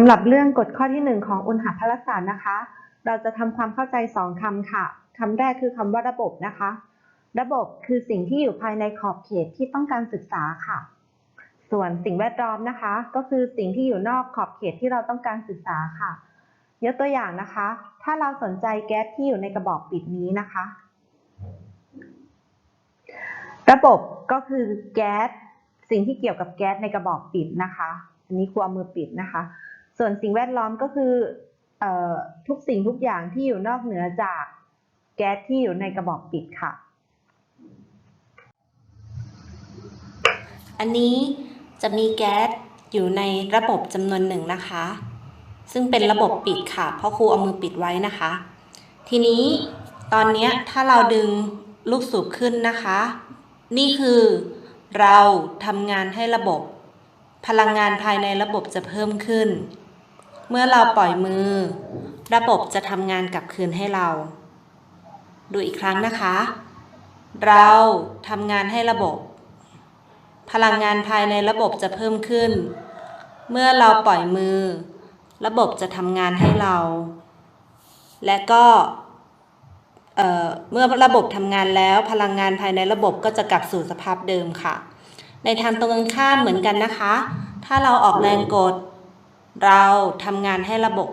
ำหรับเรื่องกฎข้อที่หนึ่งของอุณหภาลศาสตร์นะคะ เราจะทำความเข้าใจสองคำค่ะคำแรกคือคำว่าระบบนะคะ ระบบคือสิ่งที่อยู่ภายในขอบเขตที่ต้องการศึกษาค่ะ ส่วนสิ่งแวดล้อมนะคะ ก็คือสิ่งที่อยู่นอกขอบเขตที่เราต้องการศึกษาค่ะ ยกตัวอย่างนะคะ ถ้าเราสนใจแก๊สที่อยู่ในกระบอกปิดนี้นะคะ ระบบก็คือแก๊สสิ่งที่เกี่ยวกับแก๊สในกระบอกปิดนะคะ อันนี้ครูเอามือปิดนะคะ ส่วนสิ่งแวดล้อมก็คือออทุกสิ่งทุกอย่างที่อยู่นอกเหนือจากแก๊สที่อยู่ในกระบอกปิดค่ะ อันนี้จะมีแก๊สอยู่ในระบบจำนวนหนึ่งนะคะ ซึ่งเป็นระบบปิดค่ะ เพราะครูเอามือปิดไว้นะคะ ทีนี้ตอนนี้ถ้าเราดึงลูกสูบขึ้นนะคะ นี่คือเราทำงานให้ระบบ พลังงานภายในระบบจะเพิ่มขึ้น เมื่อเราปล่อยมือ ระบบจะทำงานกลับคืนให้เรา ดูอีกครั้งนะคะ เราทำงานให้ระบบ พลังงานภายในระบบจะเพิ่มขึ้น เมื่อเราปล่อยมือ ระบบจะทำงานให้เรา และก็เเมื่อระบบทำงานแล้วพลังงานภายในระบบก็จะกลับสู่สภาพเดิมค่ะ ในทางตรงกันข้ามเหมือนกันนะคะ ถ้าเราออกแรงกด เราทำงานให้ระบบ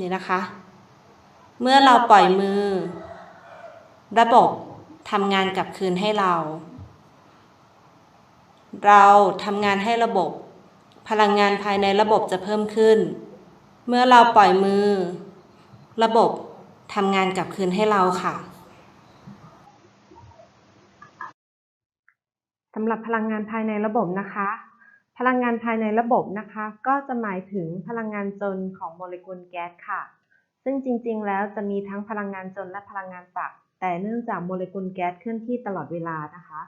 นี่นะคะ เมื่อเราปล่อยมือ ระบบทำงานกลับคืนให้เรา เราทำงานให้ระบบ พลังงานภายในระบบจะเพิ่มขึ้น เมื่อเราปล่อยมือ ระบบทำงานกลับคืนให้เราค่ะสำหรับพลังงานภายในระบบนะคะ พลังงานภายในระบบนะคะ ก็จะหมายถึงพลังงานจนของโมเลกุลแก๊สค่ะ ซึ่งจริงๆ แล้วจะมีทั้งพลังงานจนและพลังงานตัก แต่เนื่องจากโมเลกุลแก๊สเคลื่อนที่ตลอดเวลานะคะ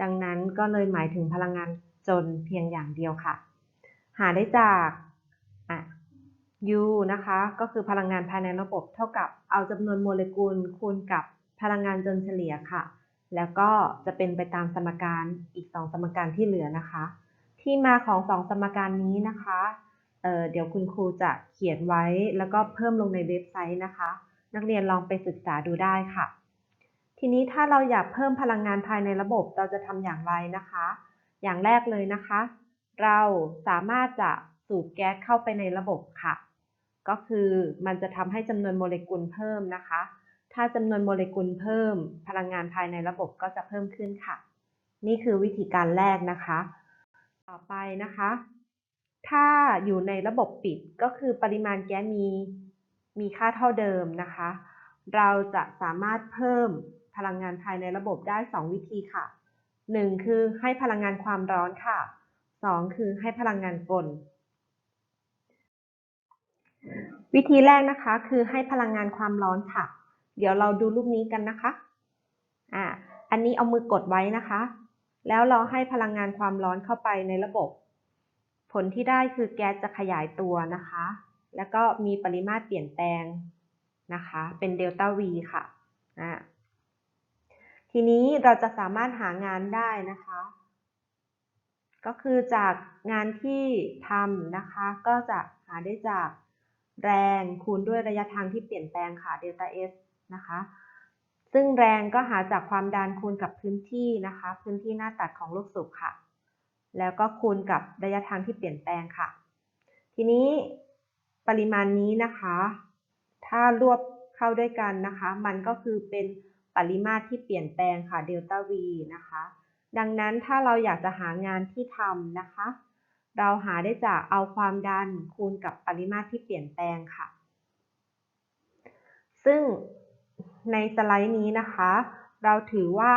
ดังนั้นก็เลยหมายถึงพลังงานจนเพียงอย่างเดียวค่ะ หาได้จากอะ U นะคะ ก็คือพลังงานภายในระบบเท่ากับเอาจำนวนโมเลกุลคูณกับพลังงานจนเฉลี่ยค่ะ แล้วก็จะเป็นไปตามสมการอีก 2 สมการที่เหลือนะคะ ที่มาของ2สมการนี้นะคะเเดี๋ยวคุณครูจะเขียนไว้แล้วก็เพิ่มลงในเว็บไซต์นะคะ นักเรียนลองไปศึกษาดูได้ค่ะ ทีนี้ถ้าเราอยากเพิ่มพลังงานภายในระบบเราจะทำอย่างไรนะคะ อย่างแรกเลยนะคะ เราสามารถจะสูบแก๊สเข้าไปในระบบค่ะ ก็คือมันจะทำให้จำนวนโมเลกุลเพิ่มนะคะ ถ้าจำนวนโมเลกุลเพิ่ม พลังงานภายในระบบก็จะเพิ่มขึ้นค่ะ นี่คือวิธีการแรกนะคะ ต่อไปนะคะ ถ้าอยู่ในระบบปิดก็คือปริมาณแก๊สมีมีค่าเท่าเดิมนะคะ เราจะสามารถเพิ่มพลังงานภายในระบบได้ 2 วิธีค่ะ 1 คือให้พลังงานความร้อนค่ะ 2 คือให้พลังงานกล วิธีแรกนะคะคือให้พลังงานความร้อนค่ะ เดี๋ยวเราดูรูปนี้กันนะคะ อ่า อันนี้เอามือกดไว้นะคะ แล้วเราให้พลังงานความร้อนเข้าไปในระบบ ผลที่ได้คือแก๊สจะขยายตัวนะคะ แล้วก็มีปริมาตรเปลี่ยนแปลงนะคะ เป็นเดลต้า V ค่ะอ่าทีนี้เราจะสามารถหางานได้นะคะ ก็คือจากงานที่ทำนะคะ ก็จะหาได้จากแรงคูณด้วยระยะทางที่เปลี่ยนแปลงค่ะเดลต้า S นะคะ ซึ่งแรงก็หาจากความดันคูณกับพื้นที่นะคะ พื้นที่หน้าตัดของลูกสูบค่ะ แล้วก็คูณกับระยะทางที่เปลี่ยนแปลงค่ะ ทีนี้ปริมาณนี้นะคะ ถ้ารวบเข้าด้วยกันนะคะ มันก็คือเป็นปริมาตรที่เปลี่ยนแปลงค่ะเดลต้า V นะคะ ดังนั้นถ้าเราอยากจะหางานที่ทำนะคะ เราหาได้จากเอาความดันคูณกับปริมาตรที่เปลี่ยนแปลงค่ะ ซึ่ง ในสไลด์นี้นะคะ เราถือว่า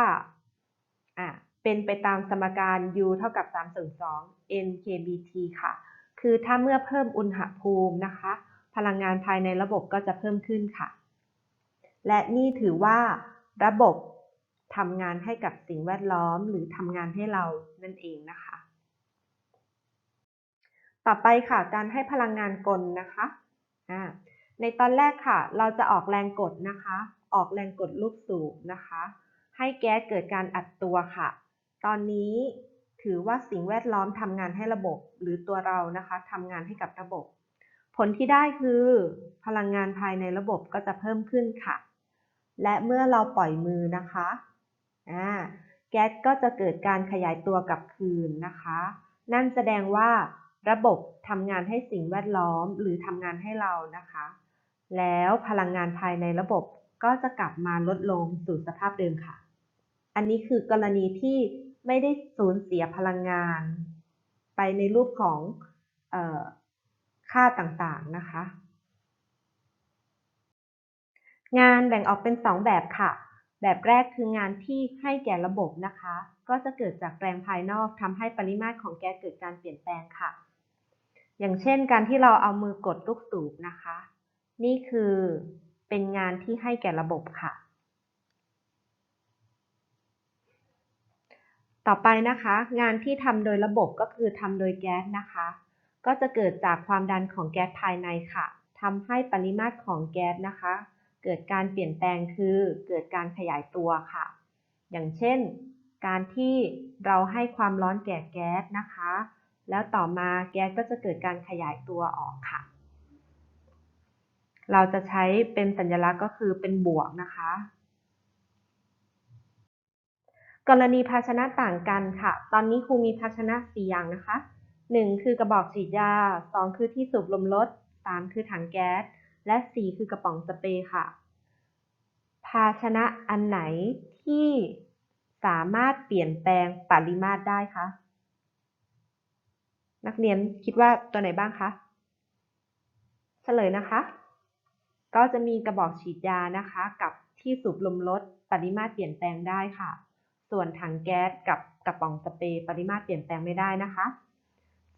เป็นไปตามสมการ U เท่ากับ 3 ส่วน 2 NKBT ค่ะ คือถ้าเมื่อเพิ่มอุณหภูมินะคะ พลังงานภายในระบบก็จะเพิ่มขึ้นค่ะ และนี่ถือว่าระบบทำงานให้กับสิ่งแวดล้อมหรือทำงานให้เรานั่นเองนะคะ ต่อไปค่ะ การให้พลังงานกลนะคะ ในตอนแรกค่ะ เราจะออกแรงกดนะคะ ออกแรงกดลูกสูบนะคะ ให้แก๊สเกิดการอัดตัวค่ะ ตอนนี้ถือว่าสิ่งแวดล้อมทำงานให้ระบบ หรือตัวเรานะคะทำงานให้กับระบบ ผลที่ได้คือ พลังงานภายในระบบก็จะเพิ่มขึ้นค่ะ และเมื่อเราปล่อยมือนะคะอ่าแก๊สก็จะเกิดการขยายตัวกลับคืนนะคะ นั่นแสดงว่าระบบทำงานให้สิ่งแวดล้อมหรือทำงานให้เรานะคะ แล้วพลังงานภายในระบบ ก็จะกลับมาลดลงสู่สภาพเดิมค่ะ อันนี้คือกรณีที่ไม่ได้สูญเสียพลังงาน ไปในรูปของออค่าต่างๆนะคะ งานแบ่งออกเป็น 2 แบบค่ะ แบบแรกคืองานที่ให้แก่ระบบนะคะ ก็จะเกิดจากแรงภายนอกทำให้ปริมาตรของแก๊สเกิดการเปลี่ยนแปลงค่ะ อย่างเช่นการที่เราเอามือกดลูกสูบนะคะ นี่คือ เป็นงานที่ให้แก่ระบบค่ะ ต่อไปนะคะ งานที่ทำโดยระบบก็คือทำโดยแก๊สนะคะ ก็จะเกิดจากความดันของแก๊สภายในค่ะทำให้ปริมาตรของแก๊สนะคะ เกิดการเปลี่ยนแปลงคือเกิดการขยายตัวค่ะ อย่างเช่น การที่เราให้ความร้อนแก่แก๊สนะคะ แล้วต่อมาแก๊สก็จะเกิดการขยายตัวออกค่ะ เราจะใช้เป็นสัญลักษณ์ก็คือเป็นบวกนะคะ กรณีภาชนะต่างกันค่ะ ตอนนี้ครูมีภาชนะ4อย่างนะคะ 1 คือกระบอกฉีดยา 2 คือที่สูบลมรถ 3 คือถังแก๊ส และ 4 คือกระป๋องสเปรย์ค่ะ ภาชนะอันไหนที่สามารถเปลี่ยนแปลงปริมาตรได้คะนักเรียนคิดว่าตัวไหนบ้างคะ เฉลยนะคะ ก็จะมีกระบอกฉีดยานะคะ กับที่สูบลมรถปริมาตรเปลี่ยนแปลงได้ค่ะ ส่วนถังแก๊สกับกระป๋องสเปรย์ปริมาตรเปลี่ยนแปลงไม่ได้นะคะ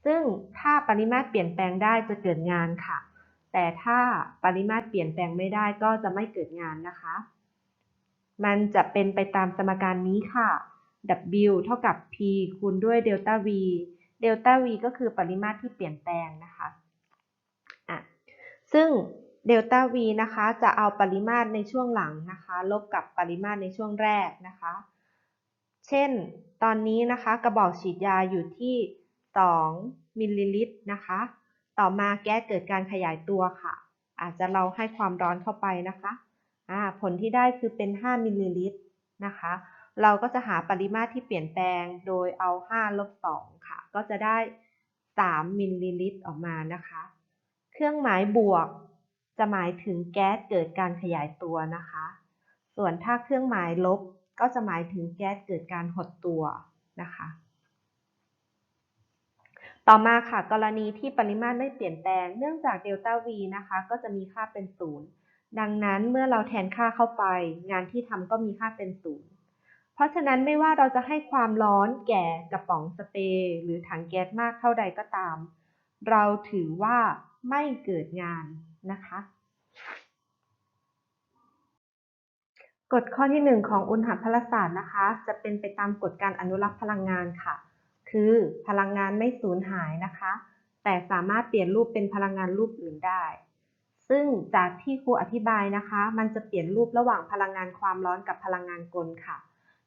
ซึ่งถ้าปริมาตรเปลี่ยนแปลงได้จะเกิดงานค่ะ แต่ถ้าปริมาตรเปลี่ยนแปลงไม่ได้ก็จะไม่เกิดงานนะคะมันจะเป็นไปตามสมการนี้ค่ะ W เท่ากับ P คูณด้วยเดลต้า V เดลต้า V ก็คือปริมาตรที่เปลี่ยนแปลงนะคะอะซึ่ง เดลต้า V นะคะ จะเอาปริมาตรในช่วงหลังนะคะ ลบกับปริมาตรในช่วงแรกนะคะ เช่น ตอนนี้นะคะกระบอกฉีดยาอยู่ที่ 2 มิลลิลิตรนะคะ ต่อมาแก๊สเกิดการขยายตัวค่ะ อาจจะเราให้ความร้อนเข้าไปนะคะผลที่ได้คือเป็น 5 มิลลิลิตรนะคะ เราก็จะหาปริมาตรที่เปลี่ยนแปลงโดยเอา 5 ลบ 2 ค่ะ ก็จะได้ 3 มิลลิลิตรออกมานะคะ เครื่องหมายบวก จะหมายถึงแก๊สเกิดการขยายตัวนะคะ ส่วนถ้าเครื่องหมายลบก็จะหมายถึงแก๊สเกิดการหดตัวนะคะ ต่อมาค่ะ กรณีที่ปริมาตรไม่เปลี่ยนแปลง เนื่องจากเดลต้า V นะคะ ก็จะมีค่าเป็นศูนย์ดังนั้นเมื่อเราแทนค่าเข้าไป งานที่ทำก็มีค่าเป็นศูนย์เพราะฉะนั้นไม่ว่าเราจะให้ความร้อนแก่กระป๋องสเปรย์หรือถังแก๊สมากเท่าใดก็ตาม เราถือว่าไม่เกิดงาน นะคะ กฎข้อที่ 1 ของอุณหภลศาสตร์นะคะ จะเป็นไปตามกฎการอนุรักษ์พลังงานค่ะ คือพลังงานไม่สูญหายนะคะ แต่สามารถเปลี่ยนรูปเป็นพลังงานรูปอื่นได้ ซึ่งจากที่ครูอธิบายนะคะ มันจะเปลี่ยนรูประหว่างพลังงานความร้อนกับพลังงานกลค่ะ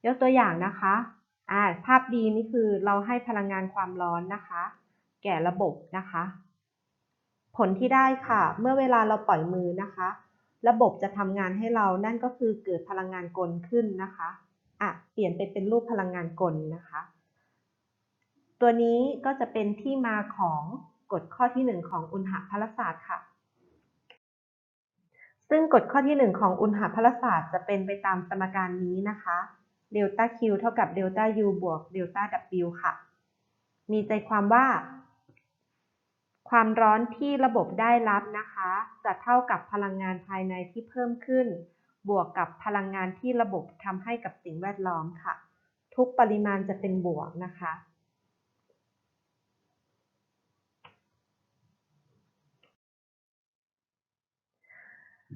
ยกตัวอย่างนะคะอ่าภาพดีนี่คือเราให้พลังงานความร้อนนะคะ แก่ระบบนะคะ ผลที่ได้ค่ะ เมื่อเวลาเราปล่อยมือนะคะ ระบบจะทำงานให้เรานั่นก็คือเกิดพลังงานกลขึ้นนะคะอะเปลี่ยนไปเป็นรูปพลังงานกลนะคะ ตัวนี้ก็จะเป็นที่มาของกฎข้อที่ 1 ของอุณหภลศาสตร์ค่ะ ซึ่งกฎข้อที่ 1 ของอุณหภลศาสตร์จะเป็นไปตามสมการนี้นะคะเดลต้า Q เท่ากับเดลต้า U บวกเดลต้า W ค่ะ มีใจความว่า ความร้อนที่ระบบได้รับนะคะ จะเท่ากับพลังงานภายในที่เพิ่มขึ้น บวกกับพลังงานที่ระบบทำให้กับสิ่งแวดล้อมค่ะ ทุกปริมาณจะเป็นบวกนะคะ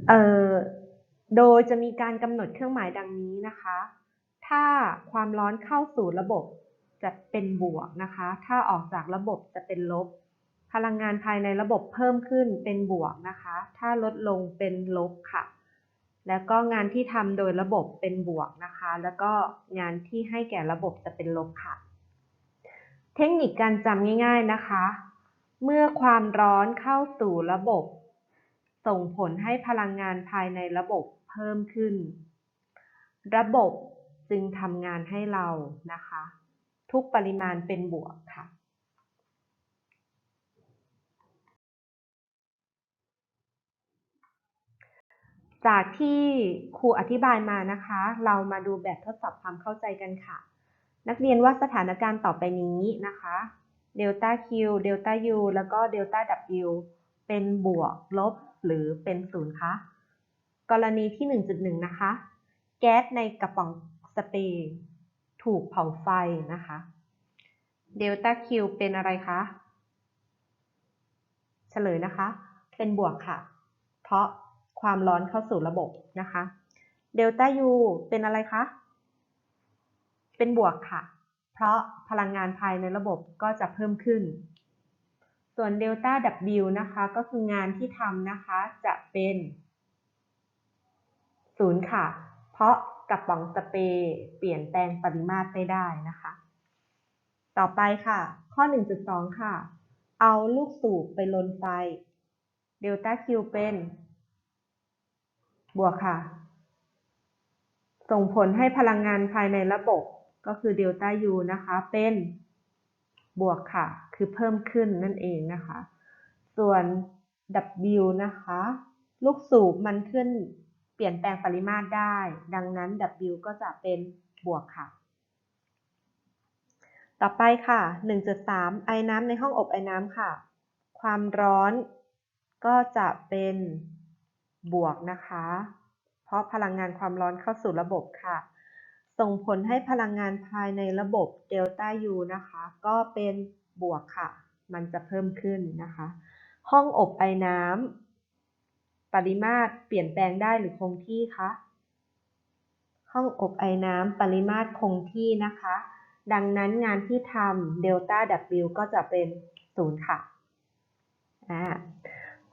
เอ่อโดยจะมีการกำหนดเครื่องหมายดังนี้นะคะ ถ้าความร้อนเข้าสู่ระบบจะเป็นบวกนะคะ ถ้าออกจากระบบจะเป็นลบ พลังงานภายในระบบเพิ่มขึ้นเป็นบวกนะคะ ถ้าลดลงเป็นลบค่ะ แล้วก็งานที่ทำโดยระบบเป็นบวกนะคะ แล้วก็งานที่ให้แก่ระบบจะเป็นลบค่ะ เทคนิคการจำง่ายๆนะคะ เมื่อความร้อนเข้าสู่ระบบ ส่งผลให้พลังงานภายในระบบเพิ่มขึ้น ระบบจึงทำงานให้เรานะคะ ทุกปริมาณเป็นบวกค่ะ จากที่ครูอธิบายมานะคะ เรามาดูแบบทดสอบความเข้าใจกันค่ะ นักเรียนว่าสถานการณ์ต่อไปนี้นะคะเดลต้า Q เดลต้า U แล้วก็เดลต้า W เป็นบวกลบ หรือเป็นศูนย์คะ กรณีที่ 1.1 นะคะ แก๊สในกระป๋องสเปรย์ถูกเผาไฟนะคะเดลต้า Q เป็นอะไรคะเฉลยนะคะ เป็นบวกค่ะ เพราะ ความร้อนเข้าสู่ระบบนะคะเดลต้า U เป็นอะไรคะ เป็นบวกค่ะ เพราะพลังงานภายในระบบก็จะเพิ่มขึ้น ส่วนเดลต้า W นะคะก็คืองานที่ทำนะคะจะเป็นศูนย์ค่ะ เพราะกระป๋องสเปรย์เปลี่ยนแปลงปริมาตรไม่ได้นะคะ ต่อไปค่ะ ข้อ 1.2 ค่ะ เอาลูกสูบไปลนไฟ เดลต้า Q เป็น บวกค่ะ ส่งผลให้พลังงานภายในระบบก็คือเดลต้า U นะคะ เป็นบวกค่ะ คือเพิ่มขึ้นนั่นเองนะคะ ส่วน W นะคะ ลูกสูบมันขึ้นเปลี่ยนแปลงปริมาตรได้ ดังนั้น W ก็จะเป็นบวกค่ะ ต่อไปค่ะ 1.3 ไอน้ำในห้องอบไอน้ำค่ะ ความร้อนก็จะเป็น บวกนะคะ เพราะพลังงานความร้อนเข้าสู่ระบบค่ะ ส่งผลให้พลังงานภายในระบบเดลต้า U นะคะ ก็เป็นบวกค่ะ มันจะเพิ่มขึ้นนะคะ ห้องอบไอน้ำปริมาตรเปลี่ยนแปลงได้หรือคงที่คะห้องอบไอน้ำปริมาตรคงที่นะคะ ดังนั้นงานที่ทำเดลต้า W ก็จะเป็นศูนย์ค่ะอ่า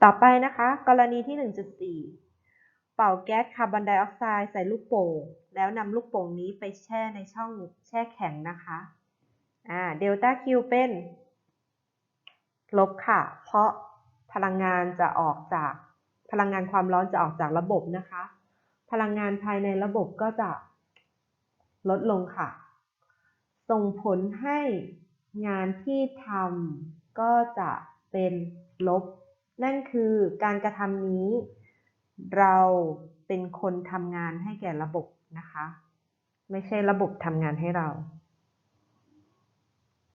ต่อไปนะคะ กรณีที่ 1.4 เป่าแก๊สคาร์บอนไดออกไซด์ใส่ลูกโป่ง แล้วนำลูกโป่งนี้ไปแช่ในช่องแช่แข็งนะคะอ่าเดลต้า Q เป็นลบค่ะ เพราะพลังงานจะออกจากพลังงานความร้อนจะออกจากระบบนะคะ พลังงานภายในระบบก็จะลดลงค่ะ ส่งผลให้งานที่ทำก็จะเป็นลบ นั่นคือการกระทำนี้ เราเป็นคนทำงานให้แก่ระบบนะคะ ไม่ใช่ระบบทำงานให้เรา